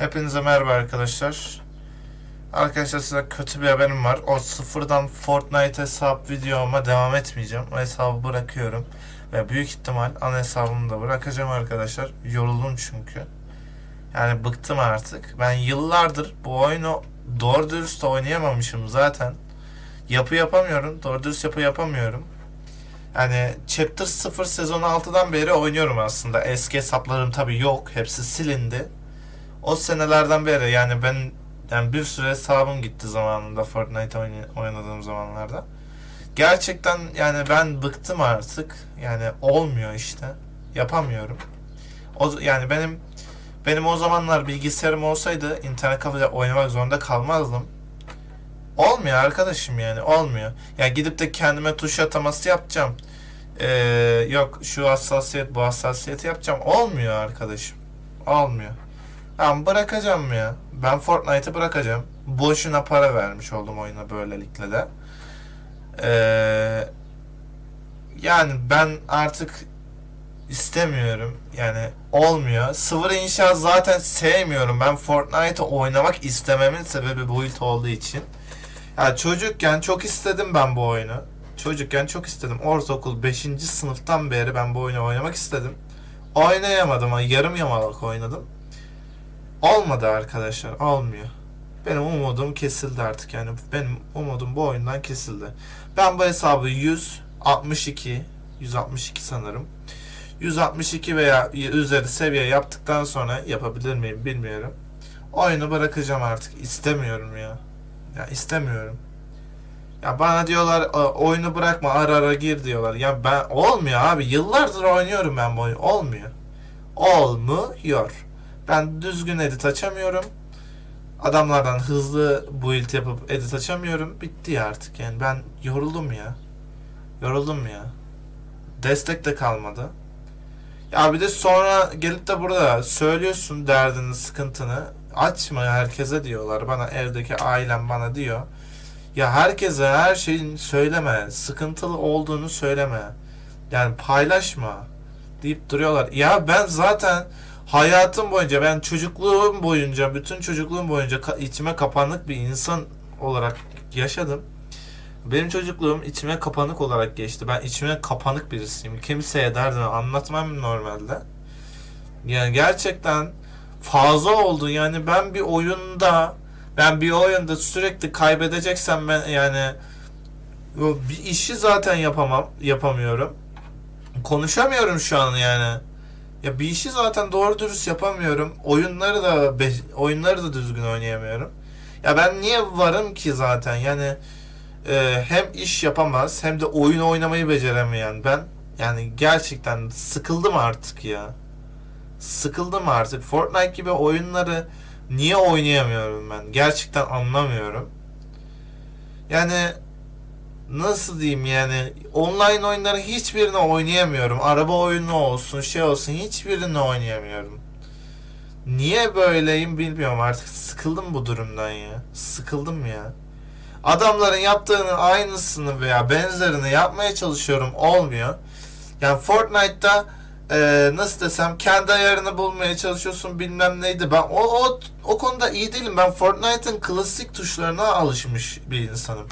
Hepinize merhaba arkadaşlar. Arkadaşlar size kötü bir haberim var. O sıfırdan Fortnite hesap videoma devam etmeyeceğim. O hesabı bırakıyorum. Ve büyük ihtimal ana hesabımı da bırakacağım arkadaşlar. Yoruldum çünkü. Yani bıktım artık. Ben yıllardır bu oyunu doğru dürüst oynayamamışım zaten. Yapı yapamıyorum. Doğru dürüst yapı yapamıyorum. Yani Chapter 0 sezon 6'dan beri oynuyorum aslında. Eski hesaplarım tabii yok. Hepsi silindi. O senelerden beri yani ben yani bir süre hesabım gitti zamanında Fortnite oyn- oynadığım zamanlarda. Gerçekten yani ben bıktım artık. Yani olmuyor işte. Yapamıyorum. O yani benim benim o zamanlar bilgisayarım olsaydı internet kafede oynamak zorunda kalmazdım. Olmuyor arkadaşım yani olmuyor. Ya gidip de kendime tuş ataması yapacağım. Ee, yok şu hassasiyet bu hassasiyeti yapacağım. Olmuyor arkadaşım. Olmuyor. Ben bırakacağım ya. Ben Fortnite'ı bırakacağım. Boşuna para vermiş oldum oyuna böylelikle de. Ee, yani ben artık istemiyorum. Yani olmuyor. Sıfır inşa zaten sevmiyorum. Ben Fortnite'ı oynamak istememin sebebi build olduğu için. Ya çocukken çok istedim ben bu oyunu. Çocukken çok istedim. Ortaokul 5. sınıftan beri ben bu oyunu oynamak istedim. Oynayamadım ama yarım yamalak oynadım. Olmadı arkadaşlar. Olmuyor. Benim umudum kesildi artık yani. Benim umudum bu oyundan kesildi. Ben bu hesabı 162 162 sanırım. 162 veya üzeri seviye yaptıktan sonra yapabilir miyim bilmiyorum. Oyunu bırakacağım artık. İstemiyorum ya. Ya istemiyorum. Ya bana diyorlar "A, oyunu bırakma ara ara gir diyorlar. Ya ben olmuyor abi. Yıllardır oynuyorum ben bu oyunu. Olmuyor. Olmuyor. Ben düzgün edit açamıyorum. Adamlardan hızlı build yapıp edit açamıyorum. Bitti ya artık yani. Ben yoruldum ya. Yoruldum ya. Destek de kalmadı. Ya bir de sonra gelip de burada söylüyorsun derdini, sıkıntını. Açma herkese diyorlar. Bana evdeki ailem bana diyor. Ya herkese her şeyin söyleme. Sıkıntılı olduğunu söyleme. Yani paylaşma deyip duruyorlar. Ya ben zaten hayatım boyunca ben çocukluğum boyunca bütün çocukluğum boyunca içime kapanık bir insan olarak yaşadım. Benim çocukluğum içime kapanık olarak geçti. Ben içime kapanık birisiyim. Kimseye derdimi anlatmam normalde. Yani gerçekten fazla oldu. Yani ben bir oyunda ben bir oyunda sürekli kaybedeceksem ben yani bir işi zaten yapamam, yapamıyorum. Konuşamıyorum şu an yani. Ya bir işi zaten doğru dürüst yapamıyorum. Oyunları da oyunları da düzgün oynayamıyorum. Ya ben niye varım ki zaten? Yani e, hem iş yapamaz hem de oyun oynamayı beceremeyen ben yani gerçekten sıkıldım artık ya. Sıkıldım artık. Fortnite gibi oyunları niye oynayamıyorum ben? Gerçekten anlamıyorum. Yani nasıl diyeyim yani online oyunları hiçbirini oynayamıyorum. Araba oyunu olsun, şey olsun hiçbirini oynayamıyorum. Niye böyleyim bilmiyorum artık. Sıkıldım bu durumdan ya. Sıkıldım ya. Adamların yaptığının aynısını veya benzerini yapmaya çalışıyorum olmuyor. Yani Fortnite'da e, nasıl desem kendi ayarını bulmaya çalışıyorsun bilmem neydi. Ben o, o, o konuda iyi değilim. Ben Fortnite'ın klasik tuşlarına alışmış bir insanım.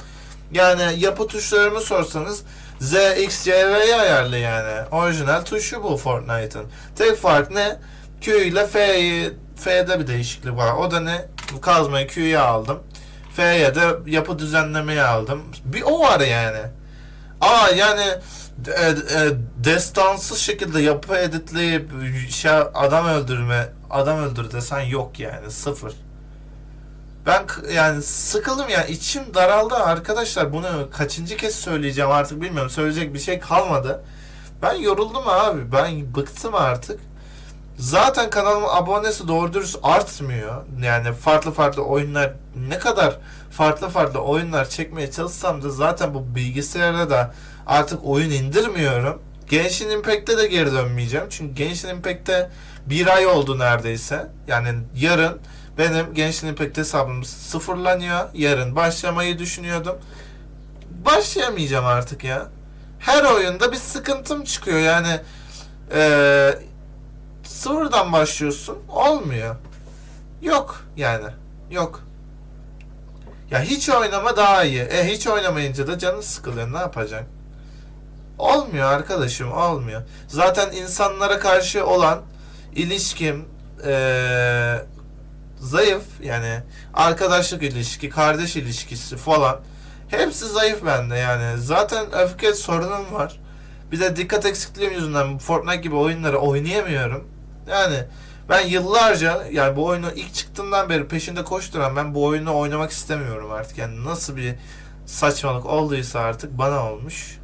Yani yapı tuşlarımı sorsanız Z, X, Y, V'yi ayarlı yani. Orijinal tuşu bu Fortnite'ın. Tek fark ne? Q ile F'yi F'de bir değişiklik var. O da ne? Kazmayı Q'ya aldım. F'ye de yapı düzenlemeyi aldım. Bir o var yani. Aa yani e, e, destansız şekilde yapı editleyip şey, adam öldürme adam öldür desen yok yani sıfır. Ben yani sıkıldım ya içim daraldı arkadaşlar bunu kaçıncı kez söyleyeceğim artık bilmiyorum söyleyecek bir şey kalmadı. Ben yoruldum abi ben bıktım artık. Zaten kanalımın abonesi doğru dürüst artmıyor. Yani farklı farklı oyunlar ne kadar farklı farklı oyunlar çekmeye çalışsam da zaten bu bilgisayara da artık oyun indirmiyorum. Genshin Impact'te de geri dönmeyeceğim. Çünkü Genshin Impact'te bir ay oldu neredeyse. Yani yarın benim Genshin Impact hesabım sıfırlanıyor. Yarın başlamayı düşünüyordum. Başlayamayacağım artık ya. Her oyunda bir sıkıntım çıkıyor yani. Eee sıfırdan başlıyorsun olmuyor. Yok yani. Yok. Ya hiç oynama daha iyi. E hiç oynamayınca da canın sıkılıyor. Ne yapacaksın? Olmuyor arkadaşım, olmuyor. Zaten insanlara karşı olan ilişkim eee, zayıf. Yani arkadaşlık ilişki, kardeş ilişkisi falan. Hepsi zayıf bende yani. Zaten öfke sorunum var. Bir de dikkat eksikliğim yüzünden Fortnite gibi oyunları oynayamıyorum. Yani ben yıllarca yani bu oyunu ilk çıktığından beri peşinde koşturan ben bu oyunu oynamak istemiyorum artık. Yani nasıl bir saçmalık olduysa artık bana olmuş.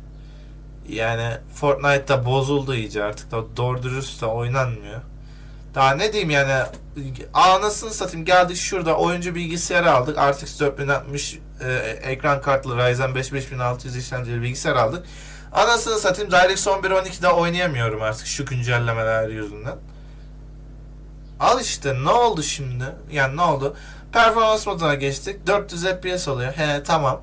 Yani Fortnite'da bozuldu iyice artık da doğru dürüst de oynanmıyor. Daha ne diyeyim yani anasını satayım geldik şurada oyuncu bilgisayarı aldık. RTX 4060 e, ekran kartlı Ryzen 5 5600 işlemcili bilgisayar aldık. Anasını satayım DirectX 11.12'de oynayamıyorum artık şu güncellemeler yüzünden. Al işte ne oldu şimdi? Yani ne oldu? Performans moduna geçtik. 400 FPS oluyor. He tamam.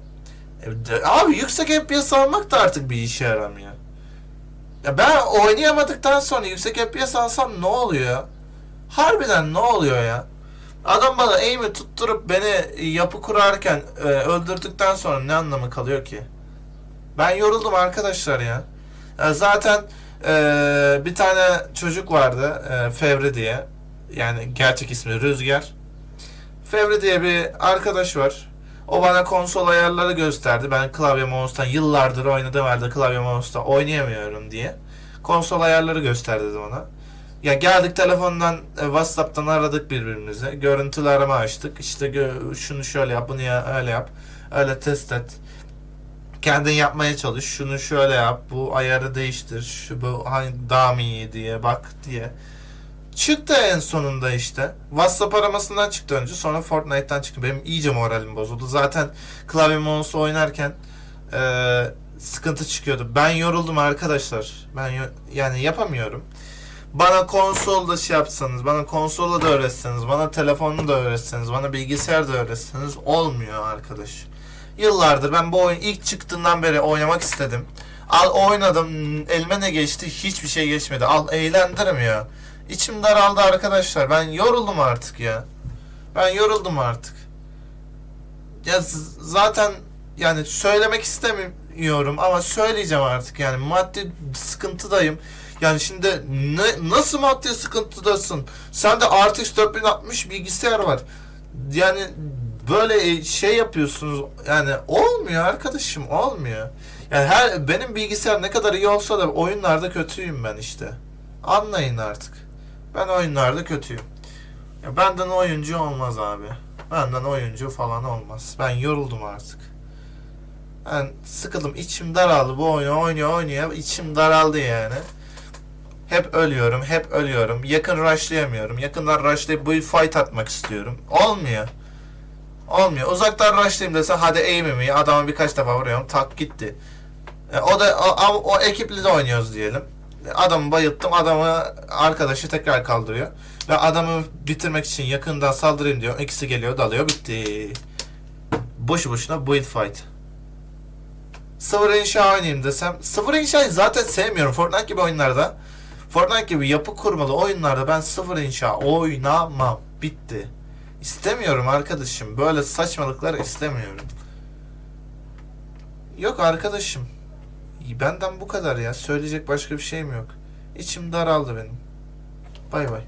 E, Abi yüksek FPS almak da artık bir işe yaramıyor. Ya ben oynayamadıktan sonra yüksek FPS alsam ne oluyor? Harbiden ne oluyor ya? Adam bana aim'i tutturup beni yapı kurarken e, öldürdükten sonra ne anlamı kalıyor ki? Ben yoruldum arkadaşlar ya. Ya zaten e, bir tane çocuk vardı e, Fevri diye. Yani gerçek ismi Rüzgar. Fevri diye bir arkadaş var. O bana konsol ayarları gösterdi. Ben klavye mouse'tan yıllardır oynadım halde klavye mouse'ta oynayamıyorum diye. Konsol ayarları gösterdi bana. Ya geldik telefondan e, WhatsApp'tan aradık birbirimizi. Görüntülü arama açtık. İşte şunu şöyle yap, bunu ya öyle yap. Öyle test et. Kendin yapmaya çalış. Şunu şöyle yap. Bu ayarı değiştir. Şu bu hangi daha mı iyi diye bak diye. Çıktı en sonunda işte. WhatsApp aramasından çıktı önce. Sonra Fortnite'tan çıktı. Benim iyice moralim bozuldu. Zaten klavye mouse oynarken e, sıkıntı çıkıyordu. Ben yoruldum arkadaşlar. Ben yani yapamıyorum. Bana konsolda şey yapsanız, bana konsolla da öğretseniz, bana telefonla da öğretseniz, bana bilgisayar da öğretseniz olmuyor arkadaş. Yıllardır ben bu oyun ilk çıktığından beri oynamak istedim. Al oynadım, elime ne geçti? Hiçbir şey geçmedi. Al eğlendirmiyor. İçim daraldı arkadaşlar. Ben yoruldum artık ya. Ben yoruldum artık. Ya zaten yani söylemek istemiyorum ama söyleyeceğim artık yani maddi sıkıntıdayım. Yani şimdi ne, nasıl maddi sıkıntıdasın? Sende RTX 4060 bilgisayar var. Yani böyle şey yapıyorsunuz yani olmuyor arkadaşım olmuyor. Yani her benim bilgisayar ne kadar iyi olsa da oyunlarda kötüyüm ben işte. Anlayın artık. Ben oyunlarda kötüyüm. Ya benden oyuncu olmaz abi. Benden oyuncu falan olmaz. Ben yoruldum artık. Ben sıkıldım. içim daraldı. Bu oyunu oynuyor oynuyor. içim daraldı yani. Hep ölüyorum. Hep ölüyorum. Yakın rushlayamıyorum. Yakından rushlayıp bu fight atmak istiyorum. Olmuyor. Olmuyor. Uzaktan rushlayayım dese hadi aim'imi iyi. Adama birkaç defa vuruyorum. Tak gitti. E, o da o, o, ekiple de oynuyoruz diyelim. Adamı bayılttım. Adamı arkadaşı tekrar kaldırıyor. Ve adamı bitirmek için yakından saldırayım diyor. İkisi geliyor dalıyor bitti. Boşu boşuna build fight. Sıfır inşa oynayayım desem. Sıfır inşayı zaten sevmiyorum. Fortnite gibi oyunlarda. Fortnite gibi yapı kurmalı oyunlarda ben sıfır inşa oynamam. Bitti. İstemiyorum arkadaşım. Böyle saçmalıklar istemiyorum. Yok arkadaşım. Benden bu kadar ya. Söyleyecek başka bir şeyim yok. İçim daraldı benim. Bay bay.